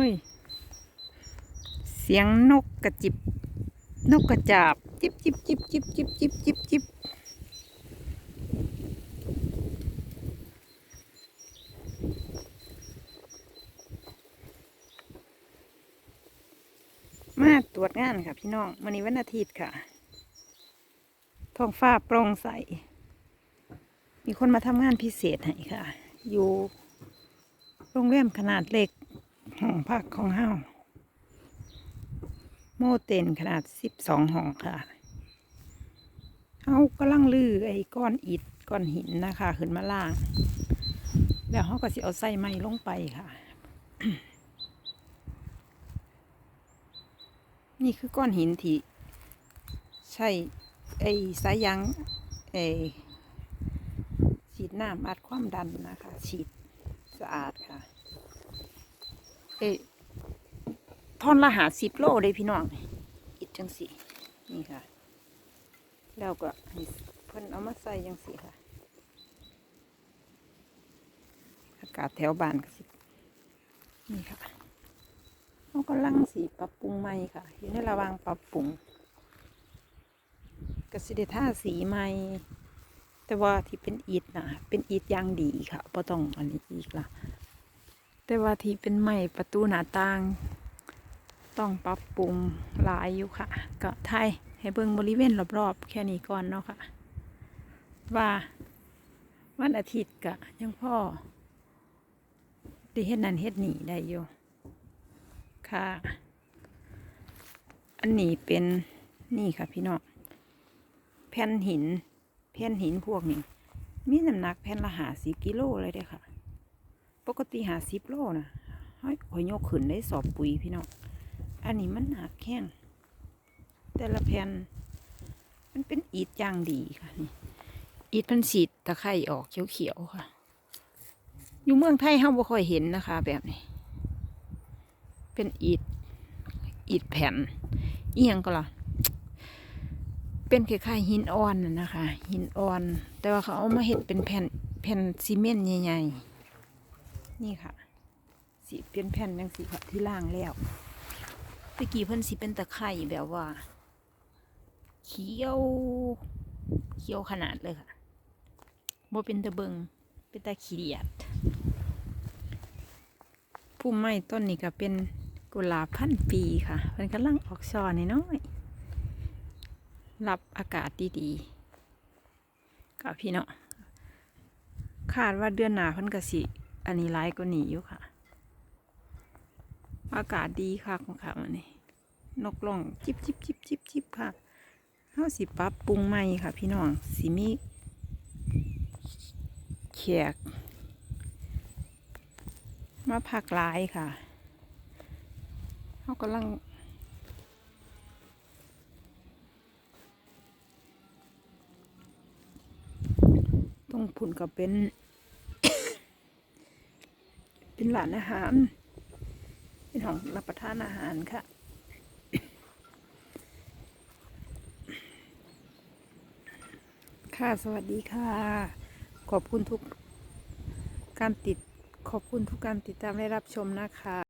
ฮ้ย เสียงนกกระจิบ นกกระจาบ จิบจิบจิบจิบจิบจิบจิบจิบมาตรวจงานค่ะพี่น้องวันนี้วันอาทิตย์ค่ะ ท้องฟ้าโปร่งใส มีคนมาทำงานพิเศษให้ค่ะ อยู่โรงแรมขนาดเล็ก ห้องพักของเฮาโมเต็นขนาดสิบสองห้องค่ะเฮากำลังลือไอ้ก้อนอิฐก้อนหินนะคะ ขึ้นมาล่าง แล้วเขาก็สิเอาใส่ไม้ลงไปค่ะ นี่คือก้อนหินที่ใช่ไอ้สายยางไอ้ฉีดน้ำอัดความดันนะคะ ฉีดสะอาดค่ะ เอ้ท่อนละหาสิบโลเลยพี่น้องอิดจังสีนี่ค่ะ แล้วก็เพิ่นเอามาใส่จังสีค่ะ อากาศแถวบ้านก็สิ นี่ค่ะเขากำลังสีปรับปรุงใหม่ค่ะ อยู่ในระหว่างปรับปรุงกสิเดท่าสีใหม่ แต่ว่าที่เป็นอิฐนะเป็นอิฐอย่างดีค่ะไ่ต้องอันนี้อีกละ แต่ว่าที่เป็นไม้ประตูหน้าต่าง ต้องปรับปรุงหลายอยู่ค่ะ ก็ไทยให้เบิ่งบริเวณรอบๆแค่นี้ก่อนเนาะค่ะ ว่าวันอาทิตย์กะยังพ่อได้เฮ็ดนั่นเฮ็ดนี่ได้อยู่ค่ะ อันนี้เป็นนี่ค่ะพี่น้องแผ่นหิน แผ่นหินพวกนี้ มีน้ำหนักแผ่นละหาสิบกิโลเลยเด้ค่ะ ปกติหาสิบโลนะห้อยข่อยโยกขึ้นได้สอบปุ๋ยพี่น้อง อันนี้มันหนักแข้งแต่ละแผ่นมันเป็นอีดย่างดีค่ะนี่อีดมันสีดตะไคร่ออกเขียวๆค่ะ อยู่เมืองไทยเฮาบ่ค่อยเห็นนะคะ แบบนี้ เป็นอีดอีดแผ่นเอียงก็ล่ะเป็นคล้ายๆหินอ่อนน่ะนะคะ หินอ่อน แต่ว่าเขาเอามาเห็ดเป็นแผ่นแผ่นซีเมนต์ใหญ่ๆ นี่ค่ะ สีเป็นแผ่นยังสีค่ะที่ล่างแล้วตะกี้เพิ่นสีเป็นตะไคร่แบบว่า เขียว เขียวขนาดเลยค่ะบ่เป็นตะเบิงเป็นตะขี้เดียดพุ่มไม้ต้นนี้ก็เป็นกุหลาบพันปีค่ะเพิ่นกำลังออกช่อน้อยๆรับอากาศดีๆกับพี่เนาะคาดว่าเดือนหน้าเพิ่นก็สิ อันนี้ร้ายกว่านี้อยู่ค่ะ อากาศดีค่ะของค่ะวันนี้ นกล่องจิบจิบจิบจิบจิบค่ะเฮาสิปรับปรุงใหม่ค่ะ พี่น้องสิมีแขกมาพักหลายค่ะเฮากำลังต้องผุนก็เป็น เป็นหลานอาหาร เป็นของรับประทานอาหารค่ะ ค่ะ สวัสดีค่ะ ขอบคุณทุกการติด ขอบคุณทุกการติดตามและรับชมนะคะ